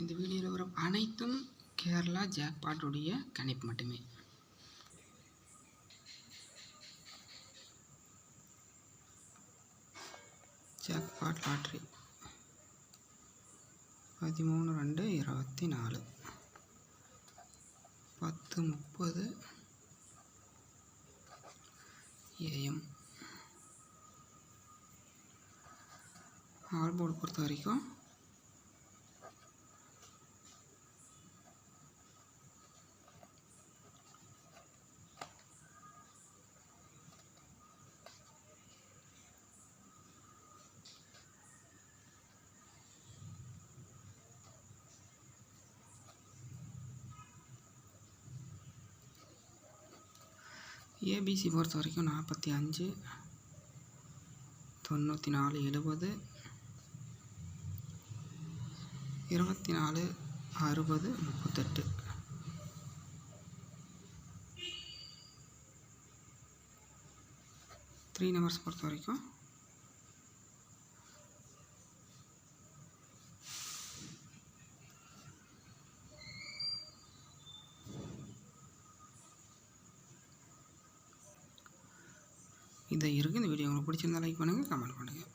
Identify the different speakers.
Speaker 1: இந்த வீடியோவில் வரும் அனைத்தும் கேரளா ஜாக்பாட்டுடைய கணிப்பு மட்டுமே. Jackpot lottery. பதிமூணு ரெண்டு இருபத்தி நாலு. பத்து முப்பது. ஏஎம். ஆல்போர்டு பொறுத்த வரைக்கும் ஏபிசி பொறுத்த வரைக்கும் நாற்பத்தி அஞ்சு தொண்ணூற்றி நாலு எழுபது இருபத்தி நாலு அறுபது முப்பத்தெட்டு. த்ரீ நம்பர்ஸ் பொறுத்த வரைக்கும் இதை இருக்குது இந்த வீடியோ உங்களுக்கு பிடிச்சிருந்தா லைக் பண்ணுங்கள் கமெண்ட் பண்ணுங்கள்